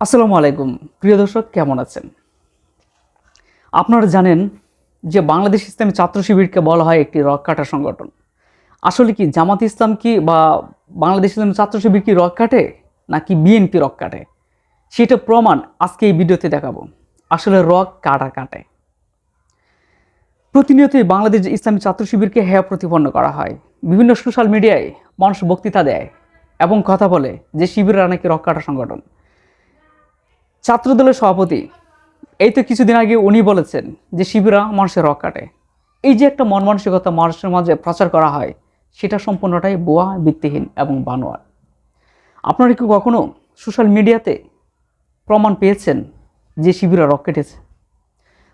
আসসালামু আলাইকুম। প্রিয় দর্শক, কেমন আছেন? আপনারা জানেন যে বাংলাদেশ ইসলামী ছাত্র শিবিরকে বলা হয় একটি রক কাটা সংগঠন। আসলে কি জামাত ইসলাম কি বা বাংলাদেশ ইসলামী ছাত্র শিবির কি রক কাটে নাকি বিএনপি রক কাটে? সেটা প্রমাণ আজকে এই ভিডিওতে দেখাবো। আসলে রক কাটা কাটে। প্রতিনিয়তই বাংলাদেশ ইসলামী ছাত্র শিবিরকে হ্যাঁ প্রতিপন্ন করা হয়। বিভিন্ন সোশ্যাল মিডিয়ায় মানুষ বক্তৃতা দেয় এবং কথা বলে যে শিবিররা নাকি রক কাটা সংগঠন। ছাত্রদলের সভাপতি, এই তো কিছুদিন আগে উনি বলেছেন যে শিবিরা মানুষের রক কাটে। এই যে একটা মন মানসিকতা মানুষের মাঝে প্রচার করা হয়, সেটা সম্পূর্ণটাই বোয়া ভিত্তিহীন এবং বানোয়ার। আপনারা কি কখনো সোশ্যাল মিডিয়াতে প্রমাণ পেয়েছেন যে শিবিরা রক কেটেছে?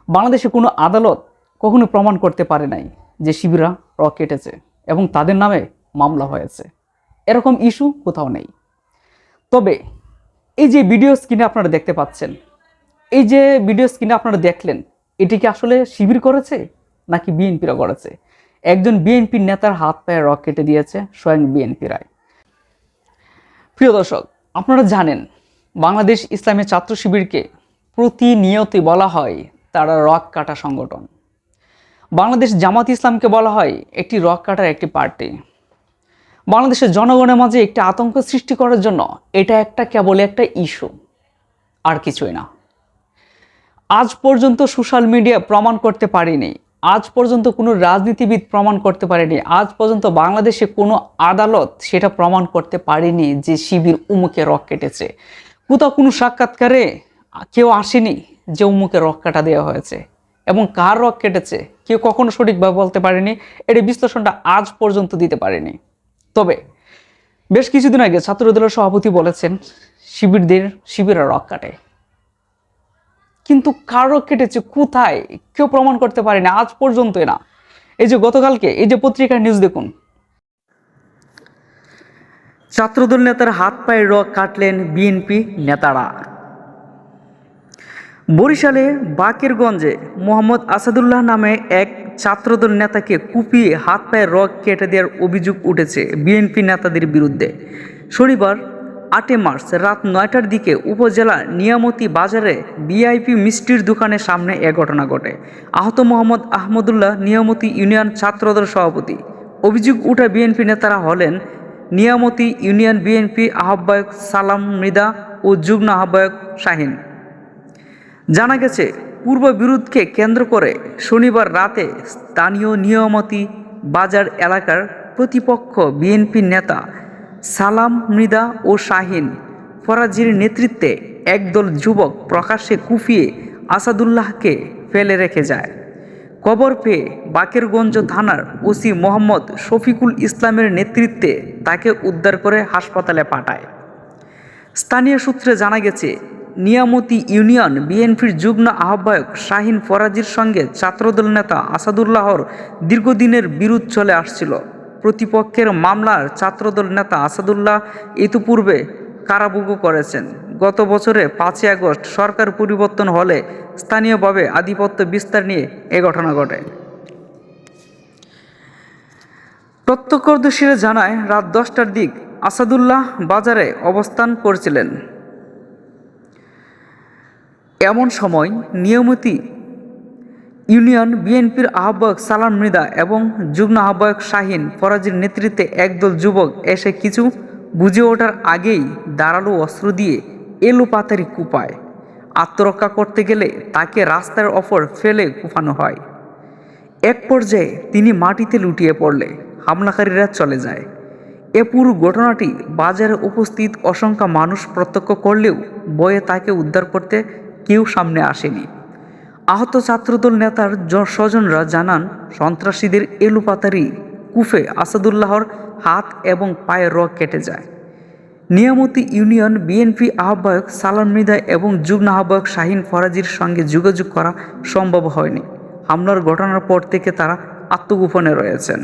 বাংলাদেশে কোনো আদালত কখনো প্রমাণ করতে পারে নাই যে শিবিরা রক কেটেছে এবং তাদের নামে মামলা হয়েছে। এরকম ইস্যু কোথাও নেই। তবে এই যে ভিডিও স্ক্রিনে আপনারা দেখতে পাচ্ছেন, এই যে ভিডিও স্ক্রিনে আপনারা দেখলেন, এটি কি আসলে শিবির করেছে নাকি বিএনপিরা করেছে? একজন বিএনপির নেতার হাত পায়ে রক কেটে দিয়েছে স্বয়ং বিএনপি রায়। প্রিয় দর্শক, আপনারা জানেন, বাংলাদেশ ইসলামী ছাত্র শিবিরকে প্রতিনিয়তই বলা হয় তারা রক কাটা সংগঠন। বাংলাদেশ জামাত ইসলামকে বলা হয় একটি রক কাটার একটি পার্টি বাংলাদেশের জনগণের মাঝে একটি আতঙ্ক সৃষ্টি করার জন্য এটা একটা কেবল একটা ইস্যু, আর কিছুই না। আজ পর্যন্ত সোশ্যাল মিডিয়া প্রমাণ করতে পারেনি, আজ পর্যন্ত কোনো রাজনীতিবিদ প্রমাণ করতে পারেনি, আজ পর্যন্ত বাংলাদেশে কোনো আদালত সেটা প্রমাণ করতে পারেনি যে শিবির উমুকে রক কেটেছে। কোথাও কোনো সাক্ষাৎকারে কেউ আসেনি যে উমুকে রক কাটা দেওয়া হয়েছে, এবং কার রক কেটেছে, কেউ কখনো সঠিকভাবে বলতে পারেনি, এর বিশ্লেষণটা আজ পর্যন্ত দিতে পারেনি। তবে বেশ কিছুদিন আগে ছাত্রদলের সভাপতি বলেছেন, শিবিরদের শিবিরা রক কাটে। কিন্তু কার রক কেটেছে কোথায়? কেউ প্রমাণ করতে পারেনি, আজ পর্যন্ত না। এই যে গতকালকে, এই যে পত্রিকার নিউজ দেখুন। ছাত্রদল নেতার হাত পায়ে রক কাটলেন বিএনপি নেতারা। বরিশালে বাকেরগঞ্জে মোহাম্মদ আসাদুল্লাহ নামে এক ছাত্রদল নেতাকে কুপিয়ে হাত পায়ে রক কেটে দেওয়ার অভিযোগ উঠেছে বিএনপি নেতাদের বিরুদ্ধে। শনিবার, আটই মার্চ রাত নয়টার দিকে উপজেলা নিয়ামতি বাজারে বিআইপি মিষ্টির দোকানের সামনে এ ঘটনা ঘটে। আহত মোহাম্মদ আহমদুল্লাহ নিয়ামতি ইউনিয়ন ছাত্রদল সভাপতি। অভিযোগ উঠা বিএনপি নেতারা হলেন নিয়ামতি ইউনিয়ন বিএনপি আহ্বায়ক সালাম মৃদা ও যুগ্ম আহ্বায়ক শাহিন। জানা গেছে, পূর্ব বিরোধকে কেন্দ্র করে শনিবার রাতে স্থানীয় নিয়মতি বাজার এলাকার প্রতিপক্ষ বিএনপি নেতা সালাম মৃদা ও শাহিন ফরাজির নেতৃত্বে একদল যুবক প্রকাশ্যে কুফিয়ে আসাদুল্লাহকে ফেলে রেখে যায়। কবর পেয়ে বাকেরগঞ্জ থানার ওসি মোহাম্মদ শফিকুল ইসলামের নেতৃত্বে তাকে উদ্ধার করে হাসপাতালে পাঠায়। স্থানীয় সূত্রে জানা গেছে নিয়ামতি ইউনিয়ন বিএনপির যুগ্ম আহ্বায়ক শাহিন ফরাজির সঙ্গে ছাত্রদল নেতা আসাদুল্লাহর দীর্ঘদিনের বিরোধ চলে আসছিল। প্রতিপক্ষের মামলার ছাত্রদল নেতা আসাদুল্লাহ ইতিপূর্বে কারাভোগ করেছেন। গত বছরে পাঁচই আগস্ট সরকার পরিবর্তন হলে স্থানীয়ভাবে আধিপত্য বিস্তার নিয়ে এ ঘটনা ঘটে। প্রত্যক্ষদর্শীরা জানায়, রাত দশটার দিক আসাদুল্লাহ বাজারে অবস্থান করছিলেন। এমন সময় নিয়মিতি ইউনিয়ন বিএনপির আহ্বায়ক সালাম মৃদা এবং যুগ্ম আহ্বায়ক শাহিন ফরাজির নেতৃত্বে একদল যুবক এসে কিছু বুঝে ওঠার আগেই দাঁড়াল অস্ত্র দিয়ে এলো পাতারি কুপায়। আত্মরক্ষা করতে গেলে তাকে রাস্তার অফর ফেলে কুফানো হয়। এক পর্যায়ে তিনি মাটিতে লুটিয়ে পড়লে হামলাকারীরা চলে যায়। এ পুরো ঘটনাটি বাজারে উপস্থিত অসংখ্য মানুষ প্রত্যক্ষ করলেও বয়ে তাকে উদ্ধার করতে কেউ সামনে আসেনি। আহত ছাত্রদল নেতার স্বজনরা জানান, সন্ত্রাসীদের এলুপাতারি কুফে আসাদুল্লাহর হাত এবং পায়ের রগ কেটে যায়। নিয়ামতি ইউনিয়ন বিএনপি আহ্বায়ক সালাম মৃদা এবং যুগ্ম আহ্বায়ক শাহিন ফরাজির সঙ্গে যোগাযোগ করা সম্ভব হয়নি। হামলার ঘটনার পর থেকে তারা আত্মগোপনে রয়েছেন।